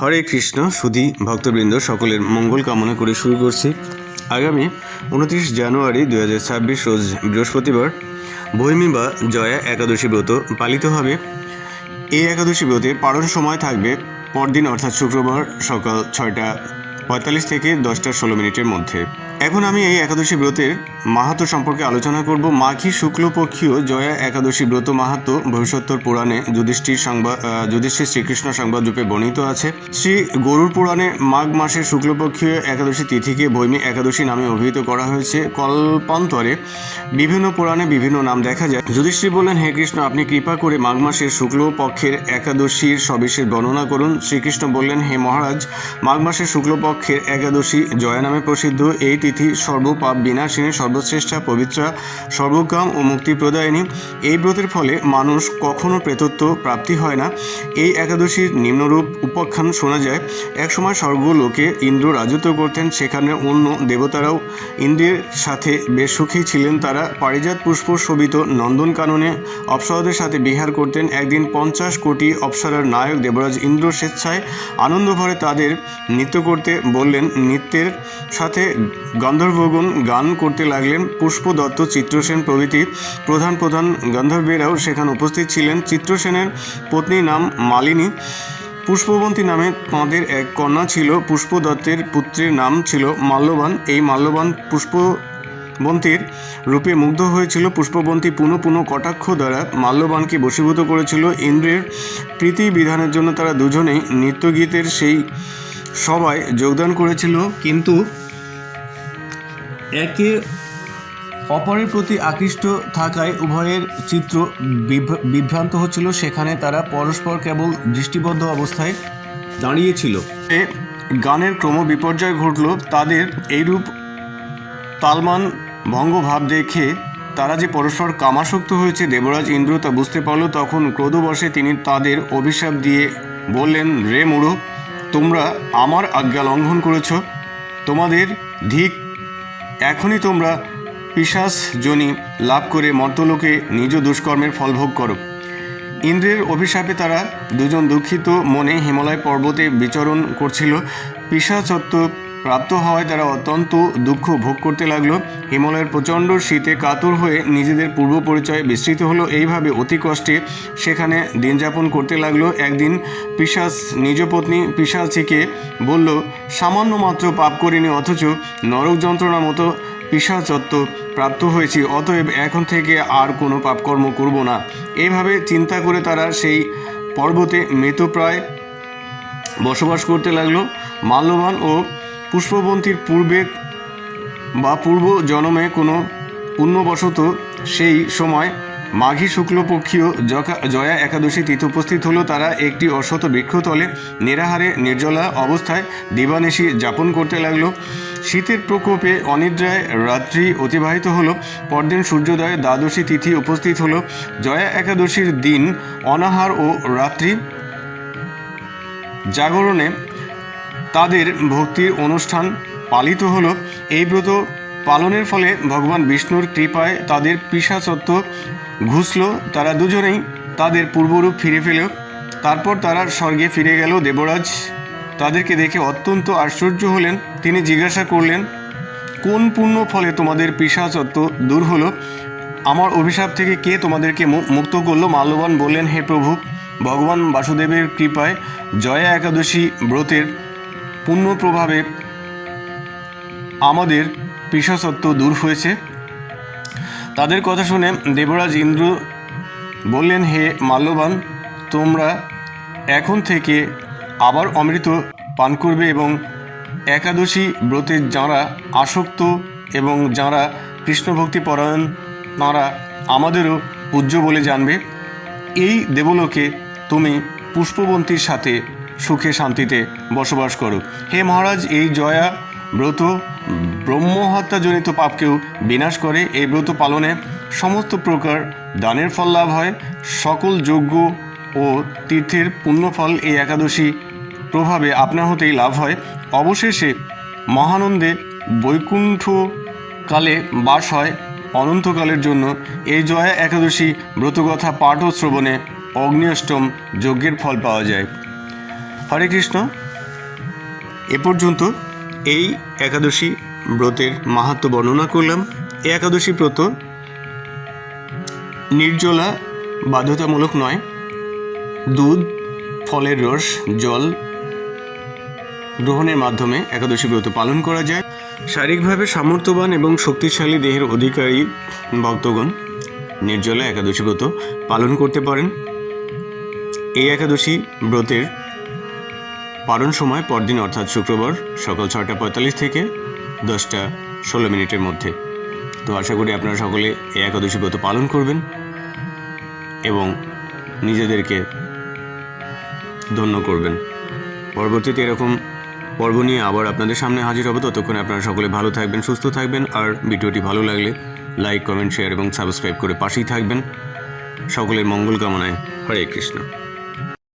হরে কৃষ্ণ, সুধী ভক্তবৃন্দ, সকলের মঙ্গল কামনা করে শুরু করছি। আগামী উনত্রিশ জানুয়ারি দু হাজার ছাব্বিশ রোজ বৃহস্পতিবার ভৈমী বা জয়া একাদশী ব্রত পালিত হবে। এই একাদশী ব্রতে পালন সময় থাকবে পরদিন, অর্থাৎ শুক্রবার সকাল ছয়টা পঁয়তাল্লিশ থেকে দশটা ষোলো মিনিটের মধ্যে। এখন আমি এই একাদশী ব্রতের মাহাত্ম সম্পর্কে আলোচনা করব। মাঘী শুক্লপক্ষীয় জয়া একাদশী ব্রত মাহাতো ভবিষ্যত্তর পুরাণে যুধিষ্ঠির সংবাদ যুধিষ্ঠির শ্রীকৃষ্ণ সংবাদ রূপে বর্ণিত আছে। শ্রী গরুর পুরাণে মাঘ মাসের শুক্লপক্ষীয় একাদশী তিথিকে ভৈমী একাদশী নামে অভিহিত করা হয়েছে। কল্পান্তরে বিভিন্ন পুরাণে বিভিন্ন নাম দেখা যায়। যুধিষ্ঠির বললেন, হে কৃষ্ণ, আপনি কৃপা করে মাঘ মাসের শুক্লপক্ষের একাদশীর সবিশেষ বর্ণনা করুন। শ্রীকৃষ্ণ বললেন, হে মহারাজ, মাঘ মাসের শুক্লপক্ষের একাদশী জয়া নামে প্রসিদ্ধ। এই তিথি সর্বপাপ বিনাশিনী সর্বশ্রেষ্ঠা, পবিত্রা সর্বকাম ও মুক্তি প্রদায়িনী এই ব্রতের ফলে মানুষ কখনো প্রেতত্ব প্রাপ্তি হয় না। এই একাদশীর নিম্নরূপ উপাখ্যান শোনা যায়। একসময় স্বর্গলোকে ইন্দ্র রাজত্ব করতেন। সেখানে অন্য দেবতারাও ইন্দ্রের সাথে বেশ সুখী ছিলেন তারা। পারিজাত পুষ্প শোভিত নন্দনকাননে অপ্সরাদের সাথে বিহার করতেন। একদিন পঞ্চাশ কোটি অপ্সরার নায়ক দেবরাজ ইন্দ্র স্বেচ্ছায় আনন্দ ভরে তাদের নৃত্য করতে বললেন। নৃত্যের সাথে গন্ধর্বগণ গান করতে লাগলেন পুষ্প দত্ত চিত্রসেন প্রভৃতি প্রধান প্রধান গন্ধর্বেরাও সেখানে উপস্থিত ছিলেন। চিত্রসেনের পত্নীর নাম মালিনী। পুষ্পবন্তী নামে তাঁদের এক কন্যা ছিল। পুষ্প দত্তের পুত্রের নাম ছিল মাল্যবান। এই মাল্যবান পুষ্পবন্তীর রূপে মুগ্ধ হয়েছিল। পুষ্পবন্তী পুনঃ পুনঃ কটাক্ষ দ্বারা মাল্যবানকে বশীভূত করেছিল। ইন্দ্রের প্রীতি বিধানের জন্য তারা দুজনেই নৃত্যগীতের সেই সবাই যোগদান করেছিল। কিন্তু একে অপরের প্রতি আকৃষ্ট থাকায় উভয়ের চিত্র বিভ্রান্ত হচ্ছিল। সেখানে তারা পরস্পর কেবল দৃষ্টিবদ্ধ অবস্থায় দাঁড়িয়েছিল। এ গানের ক্রম বিপর্যয় ঘটল। তাদের এইরূপ তালমান ভঙ্গভাব দেখে তারা যে পরস্পর কামাসক্ত হয়েছে, দেবরাজ ইন্দ্র তা বুঝতে পারল। তখন ক্রোধবশে তিনি তাদের অভিশাপ দিয়ে বললেন, রে মুড়ো, তোমরা আমার আজ্ঞা লঙ্ঘন করেছ। তোমাদের ধিক, এখনই তোমরা পিশাস জনি, লাভ করে মর্তলোকে নিজ দুষ্কর্মের ফল ভোগ করো। ইন্দ্রের অভিশাপে তারা দুজন দুঃখিত মনে হিমালয় পর্বতে বিচরণ করছিল। পিসাচত্ব প্রাপ্ত হওয়ায় তারা অত্যন্ত দুঃখ ভোগ করতে লাগল। হিমালয়ের প্রচণ্ড শীতে কাতর হয়ে নিজেদের পূর্ব পরিচয় বিস্তৃত হলো। এইভাবে অতি কষ্টে সেখানে দিন যাপন করতে লাগল। একদিন পিসাস নিজ পত্নী পিসাচিকে বলল, সামান্য মাত্র পাপ করিনি অথচ নরক যন্ত্রণার মতো পিসাচত্ব প্রাপ্ত হয়েছি, অতএব এখন থেকে আর কোনো পাপকর্ম করব না। এভাবে চিন্তা করে তারা সেই পর্বতে মৃতপ্রায় বসবাস করতে লাগল। মাল্যবান ও পুষ্পবন্তীর পূর্বে বা পূর্ব জন্মে কোনো পুণ্যবশত সেই সময় মাঘী শুক্লপক্ষীয় জয়া একাদশী তিথি উপস্থিত হলো। তারা একটি অশত বৃক্ষতলে নিরাহারে, নির্জলা অবস্থায় দিবানিশি যাপন করতে লাগল। শীতের প্রকোপে অনিদ্রায় রাত্রি অতিবাহিত হলো। পরদিন সূর্যোদয়ে দ্বাদশী তিথি উপস্থিত হলো। জয়া একাদশীর দিন অনাহার ও রাত্রি জাগরণে তাদের ভক্তির অনুষ্ঠান পালিত হলো। এই ব্রত পালনের ফলে ভগবান বিষ্ণুর কৃপায় তাদের পিসাচত্ব ঘুষল। তারা দুজনেই তাদের পূর্বরূপ ফিরে পেল। তারপর তারা স্বর্গে ফিরে গেল দেবরাজ তাদেরকে দেখে অত্যন্ত আশ্চর্য হলেন। তিনি জিজ্ঞাসা করলেন, কোন পুণ্য ফলে তোমাদের পিসাচত্ব দূর হলো? আমার অভিশাপ থেকে কে তোমাদেরকে মুক্ত করল? মাল্যবান বললেন, হে প্রভু, ভগবান বাসুদেবের কৃপায় জয়া একাদশী ব্রতের পুণ্য প্রভাবে আমাদের পিসাসত্ব দূর হয়েছে। তাদের কথা শুনে দেবরাজ ইন্দ্র বললেন, হে মাল্যবান, তোমরা এখন থেকে আবার অমৃত পান করবে এবং একাদশী ব্রতে যাঁরা আসক্ত এবং যাঁরা কৃষ্ণভক্তি পরায়ণ তাঁরা আমাদেরও পূজ্য বলে জানবে। এই দেবলোকে তুমি পুষ্পবন্তীর সাথে সুখে শান্তিতে বসবাস করো। হে মহারাজ, এই জয়া ব্রত ব্রহ্মহত্যাজনিত পাপকেও বিনাশ করে। এই ব্রত পালনে সমস্ত প্রকার দানের ফল লাভ হয়। সকল যজ্ঞ ও তীর্থের পুণ্যফল এই একাদশী প্রভাবে আপনার হতেই লাভ হয়। অবশেষে মহানন্দে বৈকুণ্ঠ কালে বাস হয়। অনন্তকালের জন্য এই জয়া একাদশী ব্রতকথা পাঠ ও শ্রবণে অগ্নিষ্টম যজ্ঞের ফল পাওয়া যায়। হরে কৃষ্ণ। এ পর্যন্ত এই একাদশী ব্রতের মাহাত্ম বর্ণনা করলাম। এই একাদশী ব্রত নির্জলা, বাধ্যতামূলক নয়। দুধ, ফলের রস, জল গ্রহণের মাধ্যমে একাদশী ব্রত পালন করা যায়। শারীরিকভাবে সামর্থ্যবান এবং শক্তিশালী দেহের অধিকারী ভক্তগণ নির্জলা একাদশী ব্রত পালন করতে পারেন। এই একাদশী ব্রতের পালন সময় পরদিন, অর্থাৎ শুক্রবার, সকাল ছটা পঁয়তাল্লিশ থেকে দশটা ষোলো মিনিটের মধ্যে। তো আশা করি আপনারা সকলে এই একাদশী ব্রত পালন করবেন এবং নিজেদেরকে ধন্য করবেন। পরবর্তীতে এরকম পর্ব নিয়ে আবার আপনাদের সামনে হাজির হব। ততক্ষণে আপনারা সকলে ভালো থাকবেন, সুস্থ থাকবেন। আর ভিডিওটি ভালো লাগলে লাইক কমেন্ট শেয়ার এবং সাবস্ক্রাইব করে পাশেই থাকবেন। সকলের মঙ্গল কামনায় হরে কৃষ্ণ।